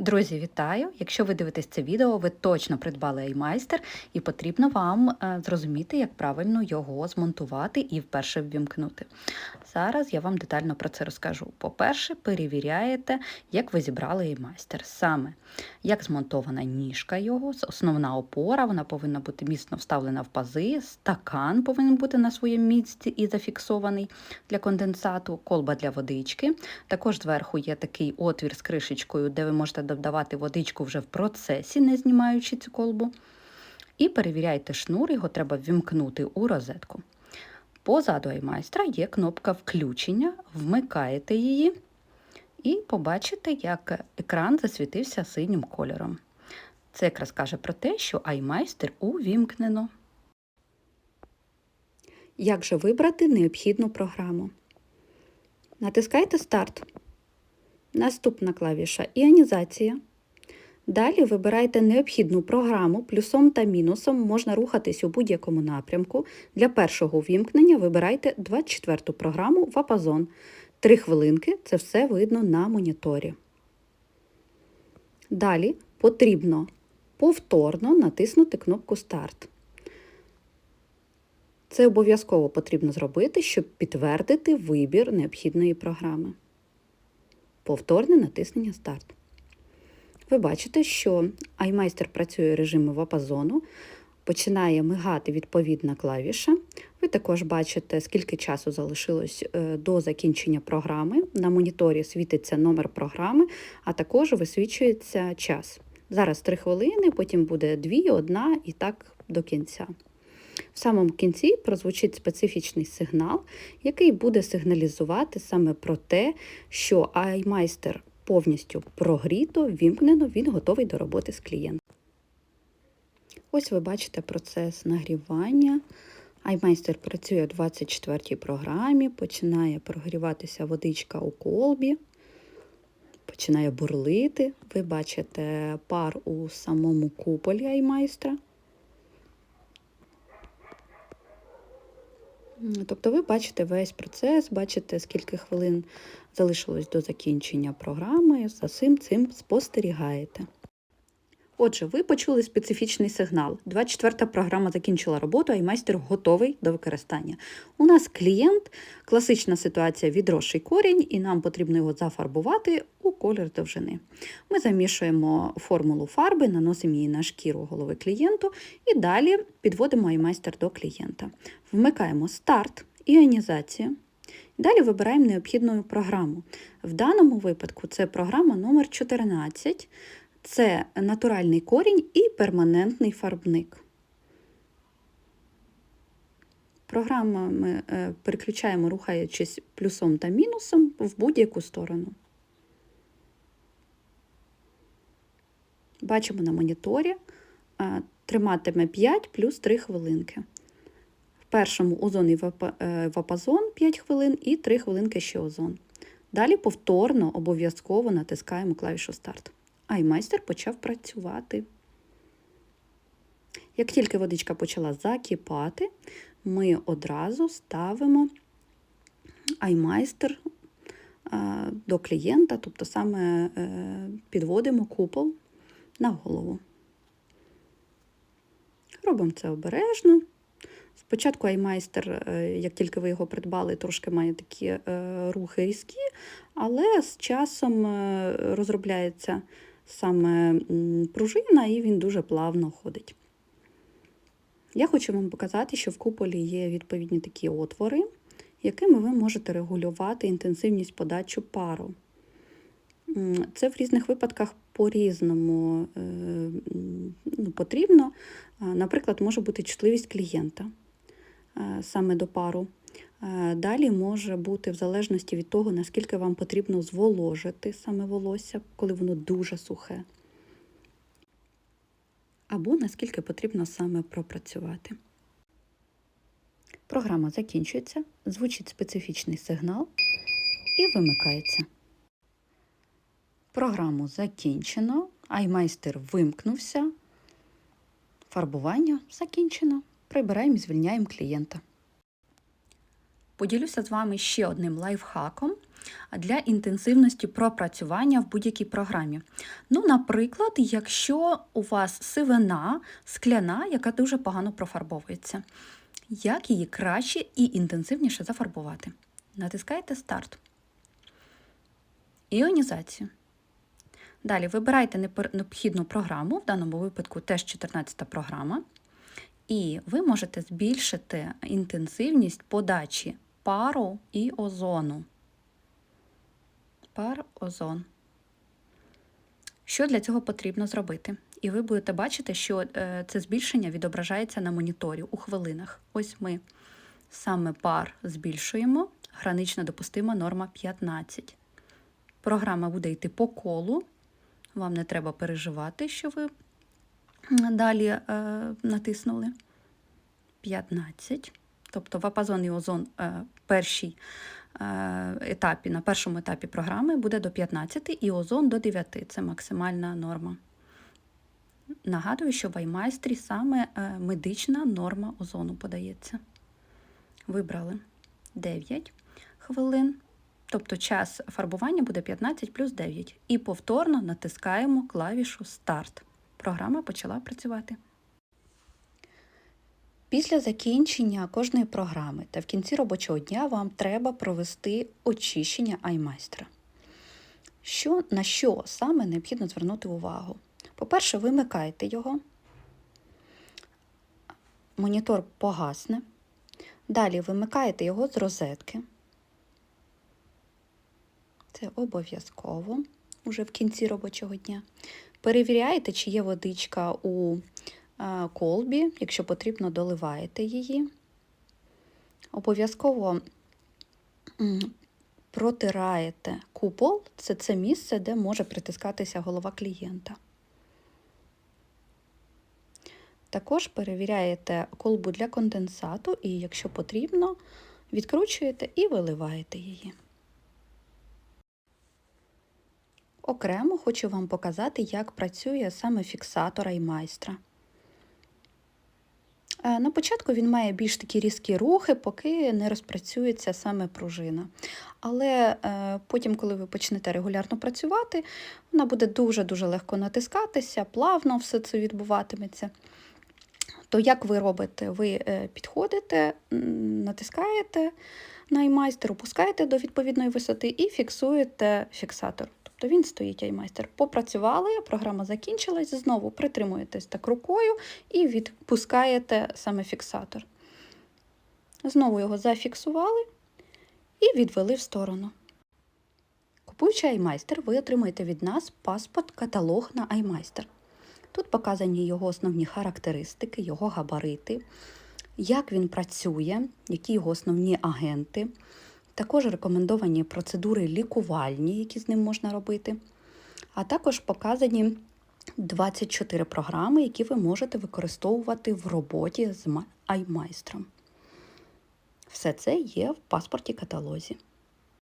Друзі, вітаю! Якщо ви дивитесь це відео, ви точно придбали iMeister і потрібно вам е, зрозуміти, як правильно його змонтувати і вперше ввімкнути. Зараз я вам детально про це розкажу. По-перше, перевіряєте, як ви зібрали iMeister. Саме як змонтована ніжка його, основна опора, вона повинна бути міцно вставлена в пази, стакан повинен бути на своєму місці і зафіксований для конденсату, колба для водички. Також зверху є такий отвір з кришечкою, де ви можете додавати водичку вже в процесі, не знімаючи цю колбу. І перевіряйте шнур, його треба ввімкнути у розетку. Позаду аймайстра є кнопка включення, вмикаєте її і побачите, як екран засвітився синім кольором. Це якраз каже про те, що аймайстер увімкнено. Як же вибрати необхідну програму? Натискайте старт. Наступна клавіша Іонізація. Далі вибирайте необхідну програму, плюсом та мінусом можна рухатись у будь-якому напрямку. Для першого ввімкнення вибирайте 24-ту програму Вапазон. Три хвилинки це все видно на моніторі. Далі потрібно повторно натиснути кнопку Старт. Це обов'язково потрібно зробити, щоб підтвердити вибір необхідної програми. Повторне натиснення Старт. Ви бачите, що iMeister працює в режимі вапазону, починає мигати відповідна клавіша. Ви також бачите, скільки часу залишилось до закінчення програми. На моніторі світиться номер програми, а також висвічується час. Зараз 3 хвилини, потім буде 2, 1 і так до кінця. В самому кінці прозвучить специфічний сигнал, який буде сигналізувати саме про те, що iMeister повністю прогріто, вімкнено, він готовий до роботи з клієнтом. Ось ви бачите процес нагрівання. iMeister працює у 24-й програмі, починає прогріватися водичка у колбі, починає бурлити. Ви бачите пар у самому куполі iMeister. Тобто ви бачите весь процес, бачите, скільки хвилин залишилось до закінчення програми, за цим цим спостерігаєте. Отже, ви почули специфічний сигнал. 24-та програма закінчила роботу, а майстер готовий до використання. У нас клієнт, класична ситуація відросший корінь, і нам потрібно його зафарбувати у колір довжини. Ми замішуємо формулу фарби, наносимо її на шкіру голови клієнту і далі підводимо аймайстер до клієнта. Вмикаємо старт, іонізацію. Далі вибираємо необхідну програму. В даному випадку це програма номер 14 це натуральний корінь і перманентний фарбник. Програму ми е, переключаємо, рухаючись плюсом та мінусом в будь-яку сторону. Бачимо на моніторі, триматиме 5 плюс 3 хвилинки. В першому озон і е, вапазон 5 хвилин і 3 хвилинки ще озон. Далі повторно обов'язково натискаємо клавішу старт аймайстер почав працювати. Як тільки водичка почала закипати, ми одразу ставимо аймайстер до клієнта, тобто саме е, підводимо купол на голову. Робимо це обережно. Спочатку аймайстер, е, як тільки ви його придбали, трошки має такі е, рухи різкі, але з часом розробляється саме пружина, і він дуже плавно ходить. Я хочу вам показати, що в куполі є відповідні такі отвори, якими ви можете регулювати інтенсивність подачі пару. Це в різних випадках по-різному е, ну, потрібно. Наприклад, може бути чутливість клієнта е, саме до пару. Е, далі може бути в залежності від того, наскільки вам потрібно зволожити саме волосся, коли воно дуже сухе, або наскільки потрібно саме пропрацювати. Програма закінчується, звучить специфічний сигнал і вимикається. Програму закінчено, аймайстер вимкнувся, фарбування закінчено. Прибираємо і звільняємо клієнта. Поділюся з вами ще одним лайфхаком. для інтенсивності пропрацювання в будь-якій програмі. Ну, наприклад, якщо у вас сивина скляна, яка дуже погано профарбовується, як її краще і інтенсивніше зафарбувати? Натискаєте старт. Іонізацію. Далі вибирайте необхідну програму, в даному випадку теж 14 програма, і ви можете збільшити інтенсивність подачі пару і озону. Пар озон. Що для цього потрібно зробити? І ви будете бачити, що е, це збільшення відображається на моніторі у хвилинах. Ось ми саме пар збільшуємо, гранично допустима норма 15. Програма буде йти по колу. Вам не треба переживати, що ви далі е, натиснули. 15. Тобто вапазон і озон е, першій е, етапі, на першому етапі програми буде до 15 і озон до 9. Це максимальна норма. Нагадую, що в iMaestri саме е, медична норма озону подається. Вибрали 9 хвилин. Тобто час фарбування буде 15 плюс 9. І повторно натискаємо клавішу Старт. Програма почала працювати. Після закінчення кожної програми та в кінці робочого дня вам треба провести очищення iMaestro. Що, на що саме необхідно звернути увагу? По-перше, вимикайте його, монітор погасне. Далі вимикаєте його з розетки. Це обов'язково уже в кінці робочого дня. Перевіряєте, чи є водичка у колбі, якщо потрібно, доливаєте її. Обов'язково протираєте купол, це це місце, де може притискатися голова клієнта. Також перевіряєте колбу для конденсату і, якщо потрібно, відкручуєте і виливаєте її. Окремо хочу вам показати, як працює саме фіксатор iMaestro. Е, На початку він має більш такі різкі рухи, поки не розпрацюється саме пружина. Але е, потім, коли ви почнете регулярно працювати, вона буде дуже-дуже легко натискатися, плавно все це відбуватиметься. То як ви робите? Ви е, підходите, натискаєте на iMaster, опускаєте до відповідної висоти і фіксуєте фіксатор. Тобто він стоїть iMaster. Попрацювали, програма закінчилась, знову притримуєтесь так рукою і відпускаєте саме фіксатор. Знову його зафіксували і відвели в сторону. Купуючи iMaster, ви отримаєте від нас паспорт-каталог на iMaster. Тут показані його основні характеристики, його габарити, як він працює, які його основні агенти, також рекомендовані процедури лікувальні, які з ним можна робити, а також показані 24 програми, які ви можете використовувати в роботі з iMaestro. Все це є в паспорті каталозі.